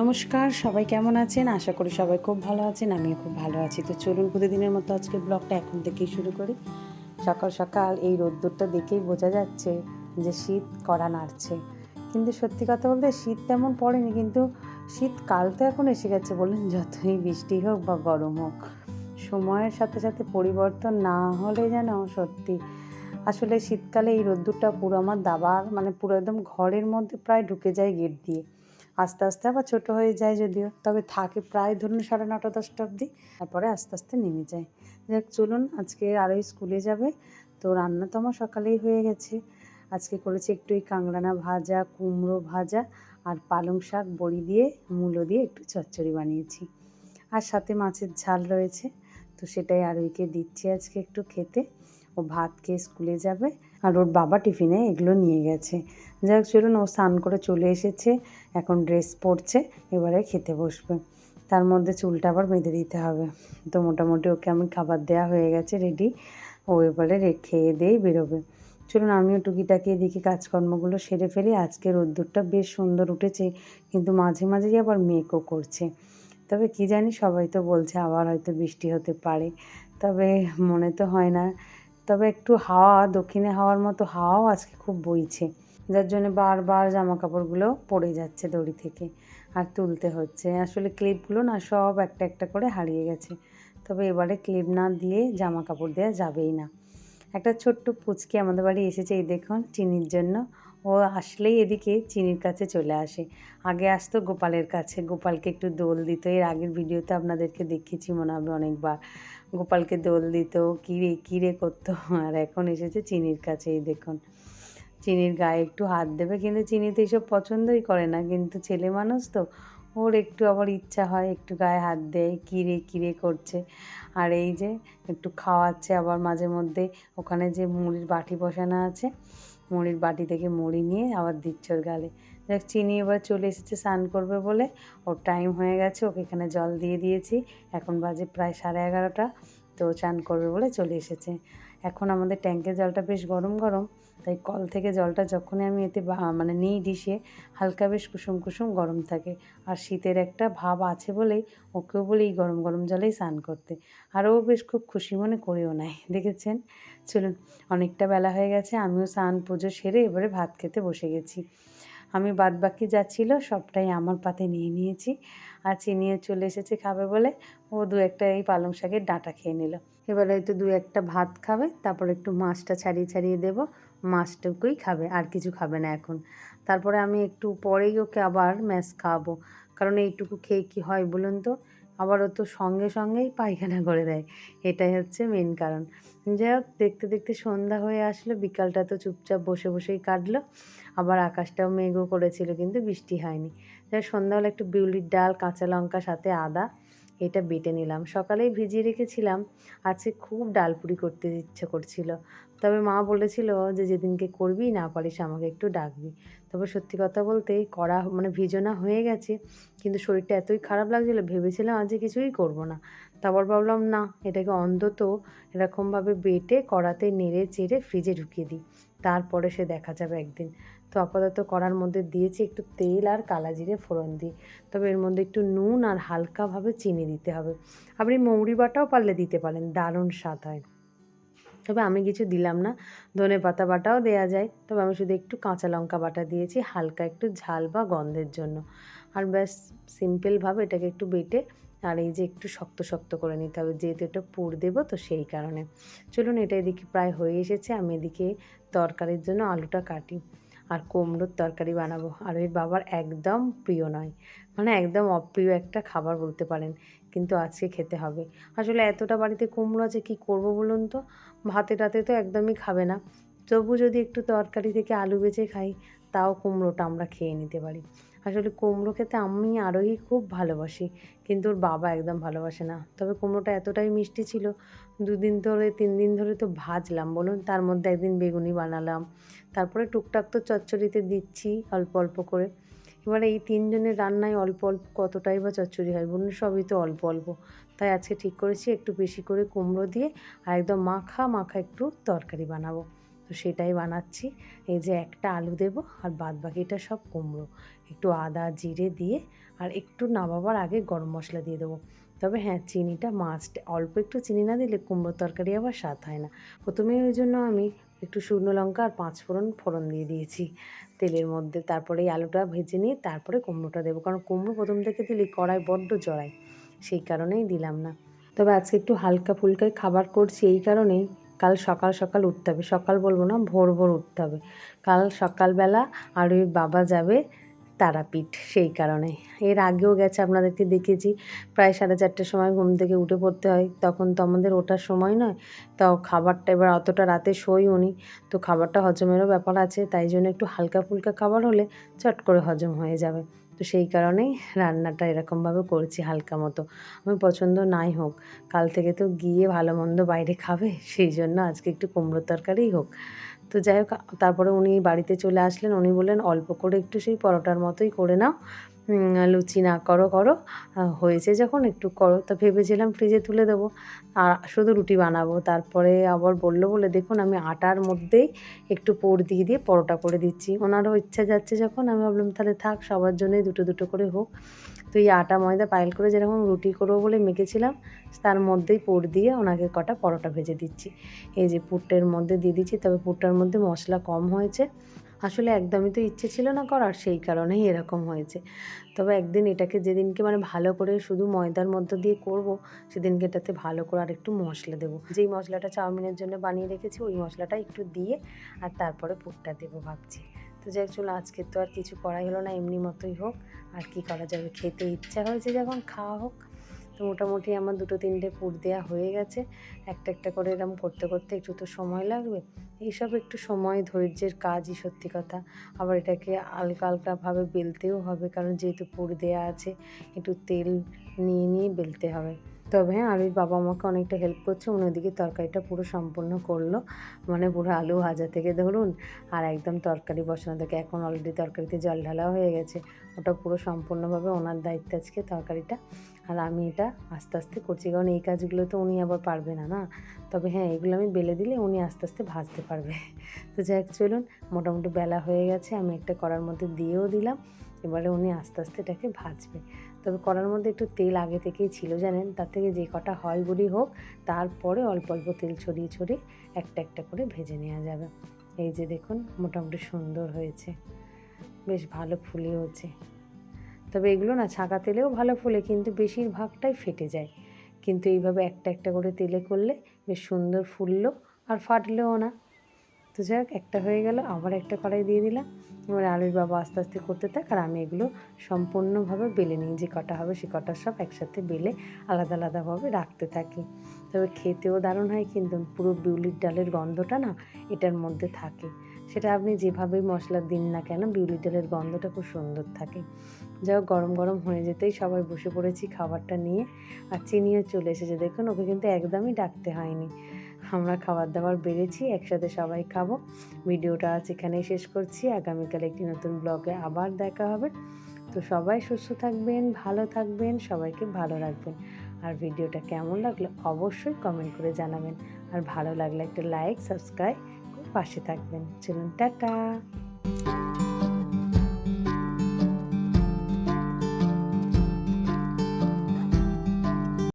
নমস্কার, সবাই কেমন আছেন? আশা করি সবাই খুব ভালো আছেন, আমিও খুব ভালো আছি। তো চলুন প্রতিদিনের মতো আজকে ব্লগটা এখন থেকেই শুরু করি। সকাল সকাল এই রোদ্দুরটা দেখেই বোঝা যাচ্ছে যে শীত কড়া নাড়ছে। কিন্তু সত্যি কথা বলতে শীত তেমন পড়েনি, কিন্তু শীতকাল তো এখন এসে গেছে বলুন, যতই বৃষ্টি হোক বা গরম হোক। সময়ের সাথে সাথে পরিবর্তন না হলে যেন সত্যি আসলে শীতকালে এই রোদ্দুরটা পুরো আমার দাবার মানে পুরো একদম ঘরের মধ্যে প্রায় ঢুকে যায় গেট দিয়ে। আস্তে আস্তে আবার ছোটো হয়ে যায় যদিও। তবে থাকে প্রায় ধরুন সাড়ে নটা, দশটা অবধি। তারপরে আস্তে আস্তে নেমে যায়। যাক, চলুন, আজকে আরও স্কুলে যাবে। তো রান্না তো আমার সকালেই হয়ে গেছে। আজকে করেছি একটু এই কাংড়ানা ভাজা, কুমড়ো ভাজা আর পালং শাক, বড়ি দিয়ে, মূলো দিয়ে একটু চচ্চড়ি বানিয়েছি। আর সাথে মাছের ঝাল রয়েছে। তো সেটাই আরইকে দিচ্ছি আজকে একটু খেতে। ও ভাত খেয়ে স্কুলে যাবে। আর ওর বাবা টিফিনে এগুলো নিয়ে গেছে। যাক, চলুন, ও স্নান করে চলে এসেছে। এখন ড্রেস পরছে, এবারে খেতে বসবে। তার মধ্যে চুলটা আবার বেঁধে দিতে হবে। তো মোটামুটি ওকে আমি খাবার দেওয়া হয়ে গেছে রেডি ও এবারে খেয়ে দিয়েই বেরোবে। চলুন, আমিও টুকিটাকি এদিকে কাজকর্মগুলো সেরে ফেলি। আজকে রোদ্দুরটা বেশ সুন্দর উঠেছে, কিন্তু মাঝে মাঝেই আবার মেঘও করছে। তবে কি জানি, সবাই তো বলছে আবার হয়তো বৃষ্টি হতে পারে। তবে মনে তো হয় না তবে একটু হাওয়া, দক্ষিণে হাওয়ার মতো হাওয়াও আজকে খুব বইছে। যার জন্য বারবার জামা কাপড়গুলো পড়ে যাচ্ছে দড়ি থেকে আর তুলতে হচ্ছে। আসলে ক্লিপগুলো না সব একটা একটা করে হারিয়ে গেছে। তবে এবারে ক্লিপ না দিয়ে জামা কাপড় দেওয়া যাবেই না। একটা ছোট্ট পুচকি আমাদের বাড়ি এসেছে, এই দেখুন, চিনির জন্য। ও আসলেই এদিকে চিনির কাছে চলে আসে। আগে আসতো গোপালের কাছে। গোপালকে একটু দোল দিত। এর আগের ভিডিওতে আপনাদেরকে দেখিয়েছি মনে হবে অনেকবার। গোপালকে দোল দিত। কিরে কিরে করতো? আর এখন এসেছে চিনির কাছে, এই দেখুন। চিনির গায়ে একটু হাত দেবে। কিন্তু চিনি তো এইসব পছন্দই করে না। কিন্তু ছেলে মানুষ তো, ওর একটু আবার ইচ্ছা হয়, একটু গায়ে হাত দেয় কিরে কিরে করছে? আর এই যে একটু খাওয়াচ্ছে আবার মাঝে মধ্যে। ওখানে যে মুড়ির বাটি বসানো আছে মুড়ির বাটি থেকে মুড়ি নিয়ে আবার দিচ্ছ ওর গালে। দেখ, চিনি এবার চলে এসেছে, স্নান করবে বলে। ওর টাইম হয়ে গেছে, ওকে এখানে জল দিয়ে দিয়েছি। এখন বাজে প্রায় সাড়ে এগারোটা, তো চান করবে বলে চলে এসেছে। এখন আমাদের ট্যাঙ্কের জলটা বেশ গরম গরম, তাই কল থেকে জলটা যখনই আমি এতে মানে নিই ডিশে, হালকা বেশ কুসুম কুসুম গরম থাকে। আর শীতের একটা ভাব আছে বলেই, ওকেও বলে এই গরম গরম জলেই স্নান করতে। আর ও বেশ খুব খুশি মনে করেও নাই দেখেছেন? চলুন, অনেকটা বেলা হয়ে গেছে, আমিও স্নান পুজো সেরে এবারে ভাত খেতে বসে গেছি। আমি বাদ বাকি যা ছিল সবটাই আমার পাতে নিয়ে নিয়েছি। আর চিনিও চলে এসেছে খাবে বলে। ও দু একটা এই পালং শাকের ডাঁটা খেয়ে নিল। এবার হয়তো দু একটা ভাত খাবে, তারপর একটু মাছটা ছাড়িয়ে ছাড়িয়ে দেব। মাছটুকুই খাবে, আর কিছু খাবে না এখন। তারপরে আমি একটু পরেই ওকে আবার ম্যাশ খাওয়াবো। কারণ এইটুকু খেয়ে কি হয় বলুন তো? আবার ও তো সঙ্গে সঙ্গেই পায়খানা করে দেয়। এটাই হচ্ছে মেন কারণ। যাই হোক, দেখতে দেখতে সন্ধ্যা হয়ে আসলো, বিকালটা তো চুপচাপ বসে বসেই কাটলো। আবার আকাশটাও মেঘও করেছিল, কিন্তু বৃষ্টি হয়নি। যাই সন্ধ্যাবেলা একটু বিউলির ডাল, কাঁচা লঙ্কা, সাথে আদা এটা বেটে নিলাম। সকালেই ভিজিয়ে রেখেছিলাম। আজকে খুব ডালপুরি করতে ইচ্ছে করছিল। তবে মা বলেছিল যে যেদিনকে করবি, না পারিস আমাকে একটু ডাকবি। তবে সত্যি কথা বলতে করা মানে ভিজনা হয়ে গেছে। কিন্তু শরীরটা এতই খারাপ লাগছিল, ভেবেছিলাম আজকে কিছুই করব না। তারপর ভাবলাম, না, এটাকে অন্তত এরকমভাবে বেটে, কড়াতে নেড়ে চেড়ে ফ্রিজে ঢুকিয়ে দিই। তারপরে সে দেখা যাবে একদিন। তো আপাতত করার মধ্যে দিয়েছি একটু তেল আর কালা জিরে ফোড়ন দিই। তবে এর মধ্যে একটু নুন আর হালকাভাবে চিনি দিতে হবে। আপনি মৌরি বাটাও পারলে দিতে পারেন, দারুণ স্বাদ হয়। তবে আমি কিছু দিলাম না, ধনে পাতা বাটাও দেওয়া যায়। তবে আমি শুধু একটু কাঁচা লঙ্কা বাটা দিয়েছি, হালকা একটু ঝাল বা গন্ধের জন্য। আর ব্যাস, সিম্পলভাবে এটাকে একটু বেটে আর এই যে একটু শক্ত শক্ত করে নিতে হবে, যেহেতু এটা পুর দেবো তো সেই কারণে। চলুন এটা এদিকে প্রায় হয়ে এসেছে, আমি এদিকে তরকারির জন্য আলুটা কাটি। আর কুমড়োর তরকারি বানাবো। আর ওই বাবার একদম প্রিয় নয়। মানে একদম অপ্রিয় একটা খাবার বলতে পারেন। কিন্তু আজকে খেতে হবে। আসলে এতটা বাড়িতে কুমড়ো আছে, কী করব বলুন তো? ভাতে টাতে তো একদমই খাবে না। তবু যদি একটু তরকারি থেকে আলু বেঁচে খাই তাও কুমড়োটা আমরা খেয়ে নিতে পারি। আসলে কুমড়ো খেতে আমি আরোই খুব ভালোবাসি, কিন্তু ওর বাবা একদম ভালোবাসে না। তবে কুমড়োটা এতটাই মিষ্টি ছিল, দুদিন ধরে, তিন দিন ধরে তো ভাজলাম বলুন, তার মধ্যে একদিন বেগুনি বানালাম, তারপরে টুকটাক তো চচ্চড়িতে দিচ্ছি অল্প অল্প করে। এবারে এই তিনজনের রান্নায় অল্প অল্প কতটাই বা চচ্চড়ি হয় বলুন, সবই তো অল্প অল্প। তাই আজকে ঠিক করেছি একটু বেশি করে কুমড়ো দিয়ে আর একদম মাখা মাখা একটু তরকারি বানাবো। তো সেটাই বানাচ্ছি। এই যে একটা আলু দেবো আর বাদ বাকিটা সব কুমড়ো। একটু আদা, জিরে দিয়ে আর একটু নামাবার আগে গরম মশলা দিয়ে দেবো। তবে হ্যাঁ চিনিটা মাস্ট অল্প একটু চিনি না দিলে কুমড়োর তরকারি আবার স্বাদ হয় না। প্রথমে ওই জন্য আমি একটু শুকনো লঙ্কা আর পাঁচ ফোড়ন ফোড়ন দিয়ে দিয়েছি তেলের মধ্যে। তারপরে এই আলুটা ভেজে নিয়ে তারপরে কুমড়োটা দেবো। কারণ কুমড়ো প্রথম থেকে দিলে কড়াই বড্ড জড়ায়, সেই কারণেই দিলাম না। তবে আজকে একটু হালকা ফুলকাই খাবার করছি, এই কারণেই কাল সকাল সকাল উঠতে হবে। সকাল বলব না, ভোর ভোর উঠতে হবে। কাল সকালবেলা আর ওই বাবা যাবে তারাপীঠ সেই কারণে। এর আগেও গেছে, আপনাদেরকে দেখেছি। প্রায় সাড়ে চারটের সময় ঘুম থেকে উঠে পড়তে হয়। তখন তো আমাদের ওঠার সময় নয়। তাও খাবারটা এবার অতটা রাতে শোই উনি। তো খাবারটা হজমেরও ব্যাপার আছে, তাই জন্য একটু হালকা ফুলকা খাবার হলে চট করে হজম হয়ে যাবে। তো সেই কারণেই রান্নাটা এরকমভাবে করছি হালকা মতো। আমি পছন্দ নাই হোক, কাল থেকে তো গিয়ে ভালো মন্দ বাইরে খাবে, সেই জন্য আজকে একটু কুমড়োর তরকারিই হোক। তো যাই হোক, তারপরে উনি বাড়িতে চলে আসলেন, উনি বললেন, অল্প করে একটু সেই পরোটার মতোই করে নাও লুচি না করো করো। হয়েছে যখন, একটু করো। তো ভেবেছিলাম ফ্রিজে তুলে দেবো। আর শুধু রুটি বানাবো। তারপরে আবার বলল, বলে দেখুন, আমি আটার মধ্যেই একটু পোর দিয়ে দিয়ে পরোটা করে দিচ্ছি। ওনারও ইচ্ছা যাচ্ছে যখন। আমি ভাবলাম, তাহলে থাক, সবার জন্যই দুটো দুটো করে হোক। তো এই আটা ময়দা পাইল করে যেরকম রুটি করব বলে মেখেছিলাম, তার মধ্যেই পুর দিয়ে ওনাকে কটা পরোটা ভেজে দিচ্ছি। এই যে পুরটার মধ্যে দিয়ে দিচ্ছি, তবে পুরটার মধ্যে মশলা কম হয়েছে। আসলে একদমই তো ইচ্ছে ছিল না করার, সেই কারণেই এরকম হয়েছে। তবে একদিন এটাকে যেদিনকে মানে ভালো করে শুধু ময়দার মধ্যে দিয়ে করব, সেদিনকে এটাতে ভালো করে আর একটু মশলা দেবো। যেই মশলাটা চাউমিনের জন্য বানিয়ে রেখেছি, ওই মশলাটা একটু দিয়ে আর তারপরে পুরটা দেবো ভাবছি। তো যাই চলো আজকে তো আর কিছু করাই হলো না, এমনি মতোই হোক। আর কি করা যাবে? খেতে ইচ্ছা হয়েছে যখন, খাওয়া হোক। মোটামুটি আমার দুটো তিনটে পুর দেওয়া হয়ে গেছে। একটা একটা করে এরকম করতে করতে একটু তো সময় লাগবে। এইসব একটু সময় ধৈর্যের কাজই সত্যি কথা। আবার এটাকে আলকা আলকাভাবে বেলতেও হবে, কারণ যেহেতু পুর দেওয়া আছে, একটু তেল নিয়ে নিয়ে বেলতে হবে। তবে হ্যাঁ ওই বাবা আমাকে অনেকটা হেল্প করছে। উনি ওদিকে তরকারিটা পুরো সম্পূর্ণ করল। মানে পুরো আলু ভাজা থেকে ধরুন, আর একদম তরকারি বসানো থেকে। এখন অলরেডি তরকারিতে জল ঢালা হয়ে গেছে। ওটা পুরো সম্পূর্ণভাবে ওনার দায়িত্ব আজকে তরকারিটা। আর আমি এটা আস্তে আস্তে করছি। কারণ এই কাজগুলো তো উনি আবার পারবে না না? তবে হ্যাঁ এগুলো আমি বেলে দিলে উনি আস্তে আস্তে ভাজতে পারবে। তো যাই চলুন। মোটামুটি বেলা হয়ে গেছে। আমি একটা করার মধ্যে দিয়েও দিলাম। এবারে উনি আস্তে আস্তে এটাকে ভাজবে। তবে কড়ার মধ্যে একটু তেল আগে থেকেই ছিল জানেন? তার থেকে যে কটা হয় বড়ি হোক, তারপরে অল্প অল্প তেল ছড়িয়ে ছড়িয়ে একটা একটা করে ভেজে নেওয়া যাবে। এই যে দেখুন, মোটামুটি সুন্দর হয়েছে। বেশ ভালো ফুলেওছে তবে এগুলো না ছাঁকা তেলেও ভালো ফুলে, কিন্তু বেশিরভাগটাই ফেটে যায়। কিন্তু এইভাবে একটা একটা করে তেলে করলে বেশ সুন্দর ফুললো আর ফাটলেও না। তো যাই একটা হয়ে গেল, আবার একটা কড়াই দিয়ে দিলাম। এবার আলুর বাবা আস্তে আস্তে করতে থাক আর আমি এগুলো সম্পূর্ণভাবে বেলে নিই। যে কটা হবে সে কটা সব একসাথে বেলে আলাদা আলাদাভাবে রাখতে থাকি। তবে খেতেও দারুণ হয় কিন্তু পুরো বিউলির ডালের গন্ধটা না এটার মধ্যে থাকে। সেটা আপনি যেভাবেই মশলা দিন না কেন বিউলির ডালের গন্ধটা খুব সুন্দর থাকে। যাই হোক, গরম গরম হয়ে যেতেই সবাই বসে পড়েছি খাবারটা নিয়ে। আর চিনিও চলে এসেছে। দেখুন, ওকে কিন্তু একদমই ডাকতে হয়নি। আমরা খাবার দাবার বেড়েছি, একসাথে সবাই খাব। ভিডিওটা আজ এখানেই শেষ করছি। আগামীকাল একটি নতুন ব্লগে আবার দেখা হবে। তো সবাই সুস্থ থাকবেন, ভালো থাকবেন, সবাইকে ভালো রাখবেন। আর ভিডিওটা কেমন লাগল অবশ্যই কমেন্ট করে জানাবেন। আর ভালো লাগলে একটা লাইক সাবস্ক্রাইব পাশে থাকবেন। চলুন, টাটা!